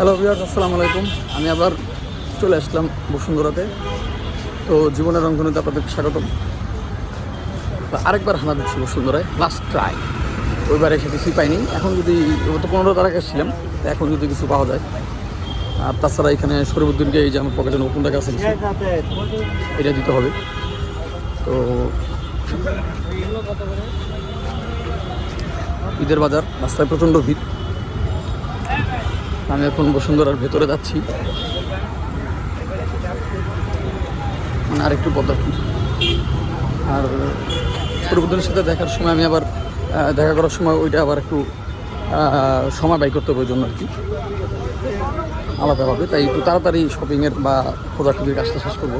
Hello বিয়ার আসসালামু আলাইকুম। আমি আবার চলে আসলাম বসুন্ধরাতে। তো জীবনের রংধনুতে আপনাদের স্বাগতম। আরেকবার হানা দিচ্ছি বসুন্ধরায় লাস্ট ট্রাই ওইবার এসে কিছুই পাইনি। এখন যদি তো পনেরো তারিখ এসেছিলাম এখন যদি কিছু পাওয়া যায়। আর তাছাড়া এখানে শরীফুদ্দিনকে এই যে আমার পকেটে নতুন টাকা আছে এটা দিতে হবে। তো ঈদের বাজার, রাস্তায় প্রচণ্ড ভিড়। আমি এখন বসুন্ধরার ভেতরে যাচ্ছি। মানে আরেকটু পথ আর শরীফুদ্দিনের সাথে দেখার সময় আমি আবার দেখা করার সময় ওইটা আবার একটু সময় ব্যয় করতে হবে ওই জন্য আর কি। আলাদাভাবে। তাই একটু তাড়াতাড়ি শপিংয়ের বা খোঁজাখুঁজির কাজটা শেষ করব।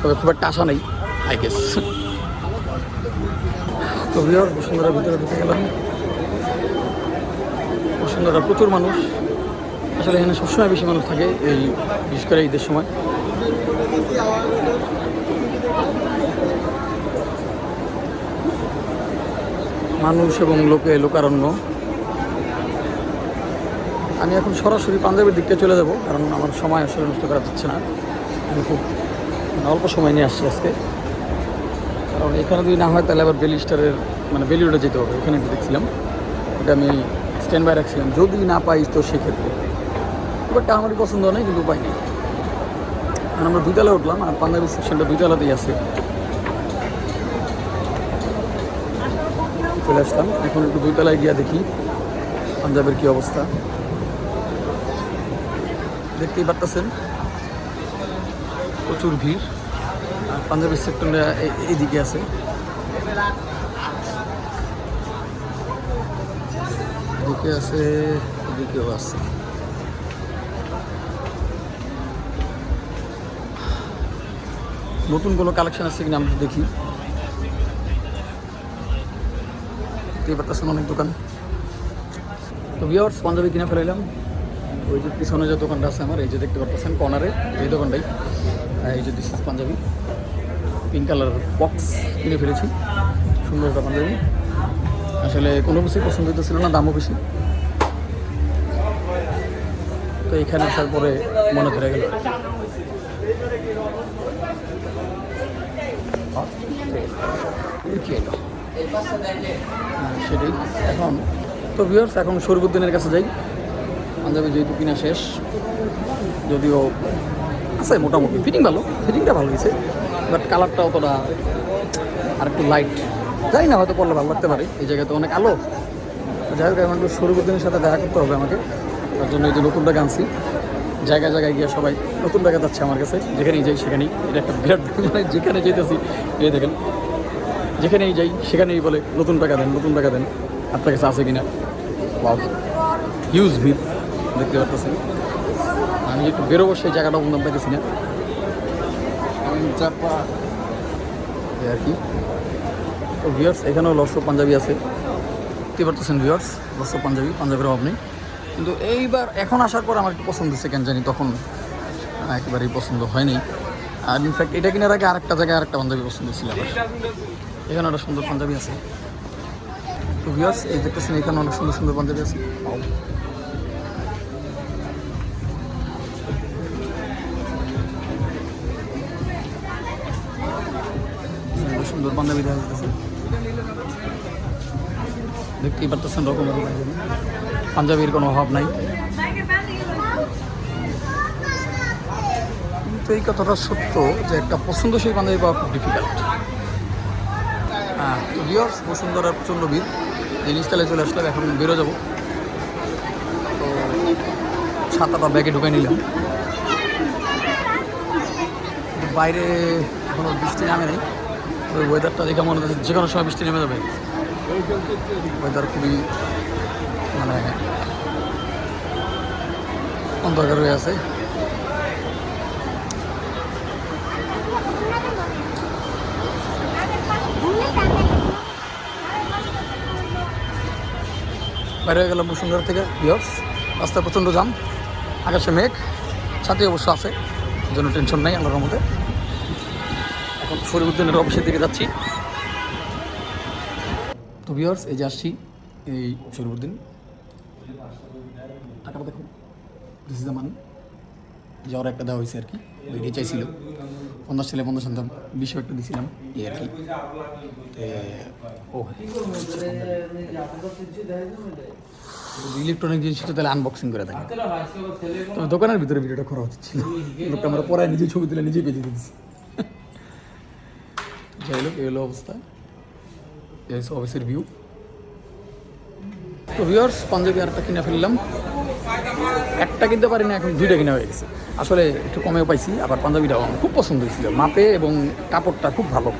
তবে খুব একটা আশা নেই আই গেস তো বিহার বসুন্ধরার ভিতরে ঢুকে গেলাম। বসুন্ধরা প্রচুর মানুষ। আসলে এখানে সবসময় বেশি মানুষ থাকে এই, বিশেষ করে ঈদের সময়। মানুষ এবং লোকে, লোকারণ্য। আমি এখন সরাসরি পাঞ্জাবের দিকটা চলে যাব, কারণ আমার সময় আসলে নষ্ট করা যাচ্ছে না। আমি খুব অল্প সময় নিয়ে আসছি আজকে। কারণ এখানে যদি না হয়, তাহলে আবার বেলি স্টারের মানে বেলি রোডে যেতে হবে। এখানে একটু দেখছিলাম। এটা আমি স্ট্যান্ড বাই রাখছিলাম। যদি না পাই তো সেক্ষেত্রে। খুব একটা পছন্দ নেই কিন্তু উপায় নেই। আর আমরা দুইতলায় উঠলাম, আর পাঞ্জাবি সেকশনটা দুইতলাতেই আছে। চলে আসলাম, এখন একটু দুইতলায় গিয়া দেখি পাঞ্জাবের কি অবস্থা। দেখতেই পারতেছেন, প্রচুর ভিড়, আর পাঞ্জাবের সেক্টরটা এইদিকে আছে। এদিকে আছে, এদিকেও আছে। নতুন কোনো কালেকশন আছে কিনা আমি দেখি। অনেক দোকান। তো বিয়ার্স পাঞ্জাবি কিনে ফেলাইলাম। ওই যে পিছনে যে দোকানটা আছে আমার, এই যে দেখতে পারতেছেন কর্নারে এই দোকানটাই। এই যে this panjabi. Pink colour box কিনে ফেলেছি। সুন্দর একটা পাঞ্জাবি। আসলে কোনো কিছুই পছন্দ হইতেছিল না, দামও বেশি। তো এখানে আসার পরে মনে ধরে গেল। হ্যাঁ, সেটাই। এখন তো ভিউয়ার্স এখন শরীফুদ্দিনের কাছে যাই। পাঞ্জাবি যেহেতু কিনা শেষ যদিও আছে মোটামুটি। ফিটিং ভালো ফিটিংটা ভালো হয়েছে বাট কালারটা অতটা আর একটু লাইট জানি না হয়তো পড়লে ভালো লাগতে পারে। এই জায়গাতে অনেক আলো। তো যাই হোক এখন একটু শরীফুদ্দিনের সাথে দেখা করতে হবে আমাকে। তার জন্য এই যে নতুন টাকা আনছি জায়গায় জায়গায় গিয়ে সবাই নতুন টাকা যাচ্ছে আমার কাছে। যেখানেই যাই, সেখানেই। এটা একটা বিরাট মানে যেখানে যেতেছি এই দেখেন। যেখানেই যাই, সেখানেই বলে, নতুন টাকা দেন, নতুন টাকা দেন। আপনার কাছে আছে কিনা? বাউ হিউজ ভিড়, দেখতে পাচ্ছেন আমি একটু বেরোবো, সেই জায়গাটা বন্ধ পাইতেছি না। আর কি। তো ভিউয়ার্স এখানেও লস পাঞ্জাবি আছে। দেখতে পারতেছেন ভিউয়ার্স লস পাঞ্জাবি, পাঞ্জাবের অভাব নেই। কিন্তু এইবার, এখন আসার পর আমার একটু পছন্দ হচ্ছে কেন জানি তখন একেবারেই পছন্দ হয়নি। আর ইনফ্যাক্ট এটা কেনার আগে আরেকটা জায়গায় আরেকটা পাঞ্জাবি পছন্দ ছিল আমার। এখানে একটা সুন্দর পাঞ্জাবি আছে। তো ভিউয়ার্স এই দেখতেছেন, এখানে অনেক সুন্দর সুন্দর পাঞ্জাবি আছে। সুন্দর পাঞ্জাবি দেখা যাচ্ছে। দেখতেই পারতেছেন রকমের পাঞ্জাবির কোনো অভাব নাই। কিন্তু এই কথাটা সত্য যে একটা পছন্দসই পাঞ্জাবি পাওয়া খুব ডিফিকাল্ট হ্যাঁ তো ভিওর্স বসুন্ধরা প্রচণ্ড ভিড় জিনিসতলায় চলে আসলাম, এখন বেরো যাব। তো ছাতাটা ব্যাগে ঢুকে নিলাম। বাইরে এখনও বৃষ্টি নামে নেই। ওয়েদারটা দেখে মনে হচ্ছে যে কোনো সময় বৃষ্টি নেমে যাবে। ওয়েদার খুবই মানে অন্ধকার হয়ে আছে। বাইরে হয়ে গেলাম বসুন্ধরা থেকে ভিওর্স রাস্তায় প্রচণ্ড জাম। আকাশে মেঘ। সাথে অবশ্য আছে। জন্য টেনশন নাই, আল্লাহর মধ্যে এখন শরীফুদ্দিনের অফিসের দিকে যাচ্ছি। তো ভিওর্স এই যে আসছি, এই শরীফুদ্দিন টাকাটা দেখুন দিস ইজ দ্য মানি যাওয়ার একটা দেওয়া হয়েছে আর কি ওইটাই চাইছিল। পঞ্চাশ ছেলে, পঞ্চাশ আনতাম বিশও একটা দিয়েছিলাম এই আর কি। ও ইলেকট্রনিক জিনিস হচ্ছে তাহলে আনবক্সিং করে থাকে তবে দোকানের ভিতরে ভিডিওটা করা উচিত ছিল। লোকটা আমরা পরে নিজে ছবি তুলে নিজেই বেঁচে দিচ্ছি যাই হোক, এই হলো অবস্থা। হচ্ছে অফিসের ভিউ তো ভিউয়ার্স পাঞ্জাবি আরেকটা কিনে ফেললাম। একটা কিনতে পারি না এখন দুইটা কিনা হয়ে গেছে। আসলে একটু কমেও পাইছি, আবার পাঞ্জাবিটাও আমার খুব পছন্দ হয়েছিল। মাপে এবং কাপড়টা খুব ভালো।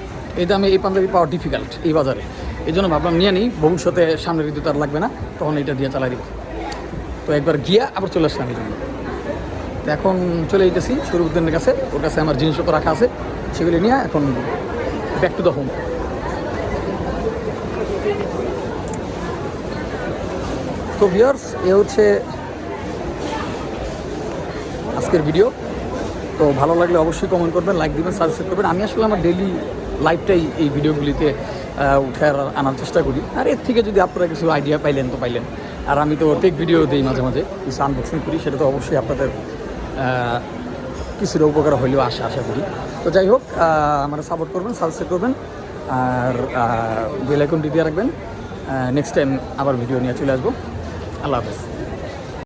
এই দামে এই পাঞ্জাবি পাওয়া ডিফিকাল্ট এই বাজারে। এই জন্য ভাবলাম নিয়ে নিই, ভবিষ্যতে সামনের ঋতুতে আর লাগবে না। তখন এটা দিয়ে চালাই দিব। তো একবার গিয়া আবার চলে আসলাম এই জন্য। এখন চলে যেতেছি শরীফুদ্দিনের কাছে। ওর কাছে আমার জিনিসপত্র রাখা আছে, সেগুলি নিয়ে এখন ব্যাক টু দ্য হোম তো ভিউয়ার্স এ হচ্ছে আজকের ভিডিও তো ভালো লাগলে অবশ্যই কমেন্ট করবেন লাইক দিবেন সাবস্ক্রাইব করবেন। আমি আসলে আমার ডেলি লাইফটাই এই ভিডিওগুলিতে উঠে আনার চেষ্টা করি। আর এর থেকে যদি আপনারা কিছু আইডিয়া পাইলেন তো পাইলেন। আর আমি তো টেক ভিডিও দিই মাঝে মাঝে, কিছু আনবক্সিং করি, সেটা তো অবশ্যই আপনাদের কিছুটা উপকার হলেও আশা আশা করি। তো যাই হোক আমার সাপোর্ট করবেন সাবস্ক্রাইব করবেন। আর বেল দিয়ে রাখবেন। নেক্সট টাইম আবার ভিডিও নিয়ে চলে আসব। আল্লাহ হাফেজ